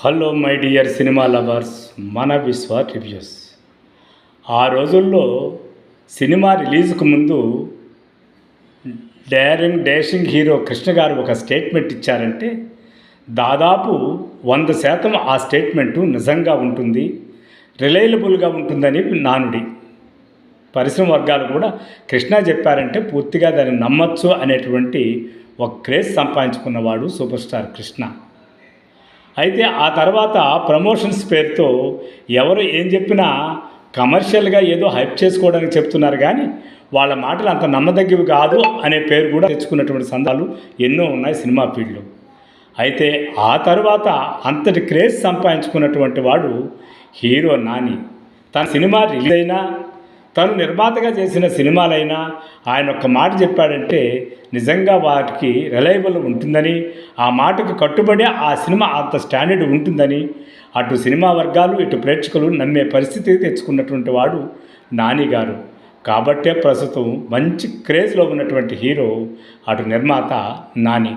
Hello my dear cinema lovers మన విశ్వ reviews. ఆ రోజుల్లో సినిమా రిలీజ్కు ముందు డేరింగ్ డాషింగ్ హీరో కృష్ణ గారు ఒక స్టేట్మెంట్ ఇచ్చారంటే దాదాపు వంద శాతం ఆ స్టేట్మెంటు నిజంగా ఉంటుంది రిలయబుల్గా ఉంటుందని నానుడి. పరిశ్రమ వర్గాలు కూడా కృష్ణ చెప్పారంటే పూర్తిగా దాన్ని నమ్మచ్చు అనేటువంటి ఒక క్రేజ్ సంపాదించుకున్నవాడు సూపర్ స్టార్ కృష్ణ. అయితే ఆ తర్వాత ప్రమోషన్స్ పేరుతో ఎవరు ఏం చెప్పినా కమర్షియల్గా ఏదో హైప్ చేసుకోవడానికి చెప్తున్నారు కానీ వాళ్ళ మాటలు అంత నమ్మదగ్గవి కాదు అనే పేరు కూడా తెచ్చుకున్నటువంటి సందాలు ఎన్నో ఉన్నాయి సినిమా ఫీల్డ్లో. అయితే ఆ తర్వాత అంతటి క్రేజ్ సంపాదించుకున్నటువంటి వాడు హీరో నాని. తన సినిమా రిలీజ్ అయినా తను నిర్మాతగా చేసిన సినిమాలైనా ఆయన ఒక్క మాట చెప్పాడంటే నిజంగా వాటికి రిలయబుల్ ఉంటుందని ఆ మాటకు కట్టుబడి ఆ సినిమా అంత స్టాండర్డ్ ఉంటుందని అటు సినిమా వర్గాలు ఇటు ప్రేక్షకులు నమ్మే పరిస్థితి తెచ్చుకున్నటువంటి వాడు నాని గారు కాబట్టే ప్రస్తుతం మంచి క్రేజ్లో ఉన్నటువంటి హీరో అటు నిర్మాత నాని.